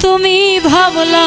তুমি ভাবলা